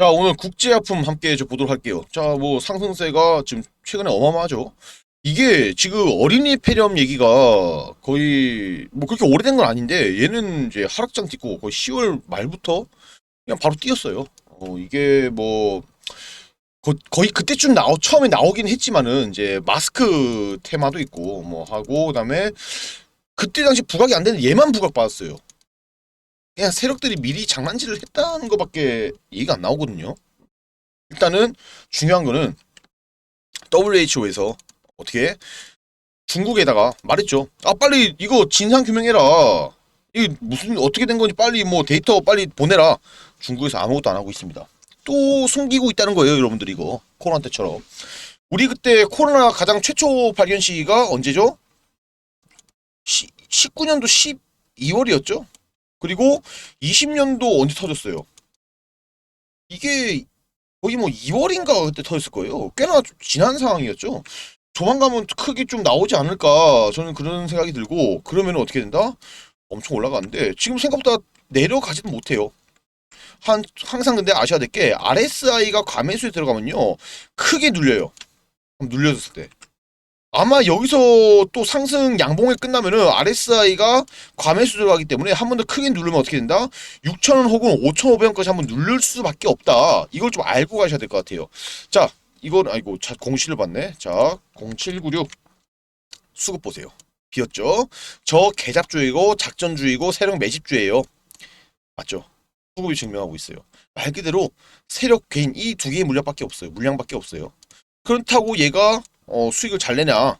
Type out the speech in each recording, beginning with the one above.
자 오늘 국제아품 함께 저 보도록 할게요. 자 뭐 상승세가 지금 최근에 어마어마하죠. 이게 지금 어린이 폐렴 얘기가 거의 뭐 그렇게 오래된 건 아닌데 얘는 이제 하락장 찍고 거의 10월 말부터 그냥 바로 뛰었어요. 어 이게 뭐 거, 거의 그때쯤 나오 처음에 나오긴 했지만은 이제 마스크 테마도 있고 뭐 하고 그다음에 그때 당시 부각이 안 되는 얘만 부각 받았어요. 그냥 세력들이 미리 장난질을 했다는 것밖에 얘기가 안 나오거든요. 일단은 중요한 거는 WHO에서 어떻게 중국에다가 말했죠. 아 빨리 이거 진상 규명해라. 이게 무슨 어떻게 된 건지 빨리 뭐 데이터 빨리 보내라. 중국에서 아무것도 안 하고 있습니다. 또 숨기고 있다는 거예요, 여러분들 이거 코로나 때처럼. 우리 그때 코로나 가장 최초 발견 시기가 언제죠? 19년도 12월이었죠? 그리고 20년도 언제 터졌어요? 이게 거의 뭐 2월인가 그때 터졌을 거예요. 꽤나 좀 지난 상황이었죠. 조만간은 크게 좀 나오지 않을까 저는 그런 생각이 들고 그러면 어떻게 된다? 엄청 올라가는데 지금 생각보다 내려가지도 못해요. 한 항상 근데 아셔야 될 게 RSI가 과매수에 들어가면요 크게 눌려요. 눌려졌을 때. 아마 여기서 또 상승 양봉이 끝나면은 RSI가 과매수 들어가기 때문에 한 번 더 크게 누르면 어떻게 된다? 6,000원 혹은 5,500원까지 한 번 누를 수밖에 없다. 이걸 좀 알고 가셔야 될 것 같아요. 자, 이건 아이고 자 공시를 봤네. 자, 0796 수급 보세요. 비었죠? 저 개잡주의고 작전주의고 세력 매집주예요. 맞죠? 수급이 증명하고 있어요. 말 그대로 세력 개인 이 두 개의 물량밖에 없어요. 물량밖에 없어요. 그렇다고 얘가 어, 수익을 잘 내냐?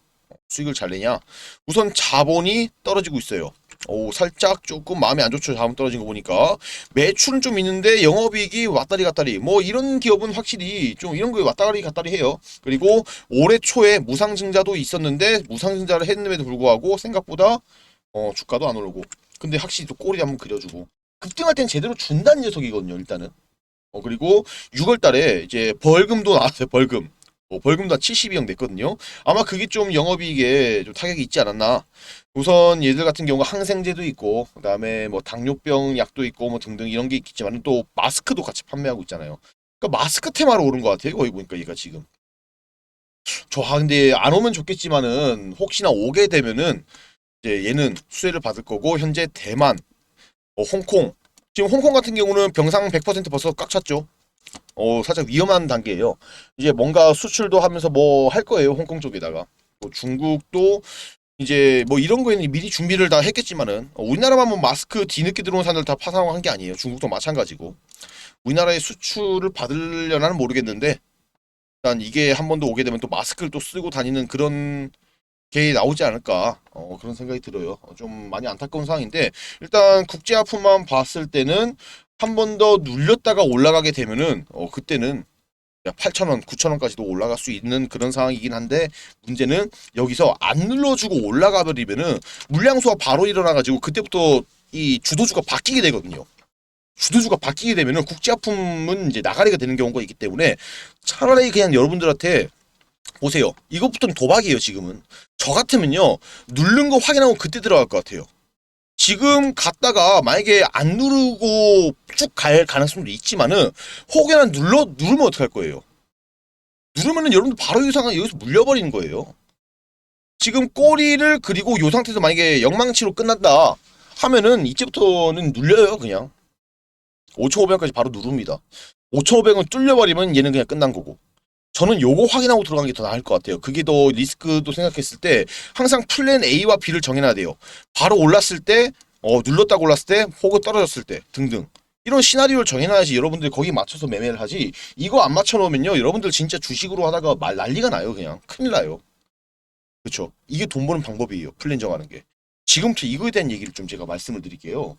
수익을 잘 내냐? 우선 자본이 떨어지고 있어요. 오, 살짝 조금 마음이 안 좋죠. 자본 떨어진 거 보니까. 매출은 좀 있는데 영업이익이 왔다리 갔다리. 뭐 이런 기업은 확실히 좀 이런 거에 왔다리 갔다리 해요. 그리고 올해 초에 무상증자도 있었는데 무상증자를 했는데도 불구하고 생각보다 어, 주가도 안 오르고. 근데 확실히 또 꼬리 한번 그려주고. 급등할 땐 제대로 준다는 녀석이거든요, 일단은. 어, 그리고 6월 달에 이제 벌금도 나왔어요, 벌금. 뭐 벌금도 한 72억 냈거든요. 아마 그게 좀 영업이익에 좀 타격이 있지 않았나. 우선 얘들 같은 경우가 항생제도 있고, 그다음에 뭐 당뇨병 약도 있고, 뭐 등등 이런 게 있겠지만 또 마스크도 같이 판매하고 있잖아요. 그러니까 마스크 테마로 오른 것 같아요. 거기 보니까 얘가 지금. 저 아, 근데 안 오면 좋겠지만은 혹시나 오게 되면은 이제 얘는 수혜를 받을 거고 현재 대만, 어, 홍콩 지금 홍콩 같은 경우는 병상 100% 벌써 꽉 찼죠. 어, 살짝 위험한 단계예요. 이제 뭔가 수출도 하면서 뭐 할 거예요. 홍콩 쪽에다가. 뭐 중국도 이제 뭐 이런 거에는 미리 준비를 다 했겠지만은 어, 우리나라만 뭐 마스크 뒤늦게 들어온 사람들 다 파산한 게 아니에요. 중국도 마찬가지고. 우리나라의 수출을 받으려나는 모르겠는데 일단 이게 한 번 더 오게 되면 또 마스크를 또 쓰고 다니는 그런 게 나오지 않을까 어, 그런 생각이 들어요. 어, 좀 많이 안타까운 상황인데 일단 국제 아픔만 봤을 때는 한 번 더 눌렸다가 올라가게 되면은 어, 그때는 8,000원, 9,000원까지도 올라갈 수 있는 그런 상황이긴 한데 문제는 여기서 안 눌러주고 올라가 버리면은 물량수가 바로 일어나가지고 그때부터 이 주도주가 바뀌게 되거든요. 주도주가 바뀌게 되면은 국제 아픔은 이제 나가리가 되는 경우가 있기 때문에 차라리 그냥 여러분들한테 보세요. 이것부터는 도박이에요, 지금은. 저 같으면요, 누른 거 확인하고 그때 들어갈 것 같아요. 지금 갔다가 만약에 안 누르고 쭉 갈 가능성도 있지만은 혹여나 눌러 누르면 어떡할 거예요? 누르면은 여러분들 바로 이 상황 여기서 물려버리는 거예요. 지금 꼬리를 그리고 요 상태에서 만약에 영망치로 끝난다 하면은 이제부터는 눌려요 그냥 5,500원까지 바로 누릅니다. 5,500원 뚫려버리면 얘는 그냥 끝난 거고. 저는 요거 확인하고 들어가는 게더 나을 것 같아요. 그게 더 리스크도 생각했을 때 항상 플랜 A와 B를 정해놔야 돼요. 바로 올랐을 때, 어, 눌렀다고 올랐을 때, 혹은 떨어졌을 때 등등. 이런 시나리오를 정해놔야지 여러분들 거기 맞춰서 매매를 하지. 이거 안 맞춰놓으면요, 여러분들 진짜 주식으로 하다가 말 난리가 나요, 그냥. 큰일 나요. 그렇죠. 이게 돈 버는 방법이에요. 플랜 정하는 게. 지금부터 이거에 대한 얘기를 좀 제가 말씀을 드릴게요.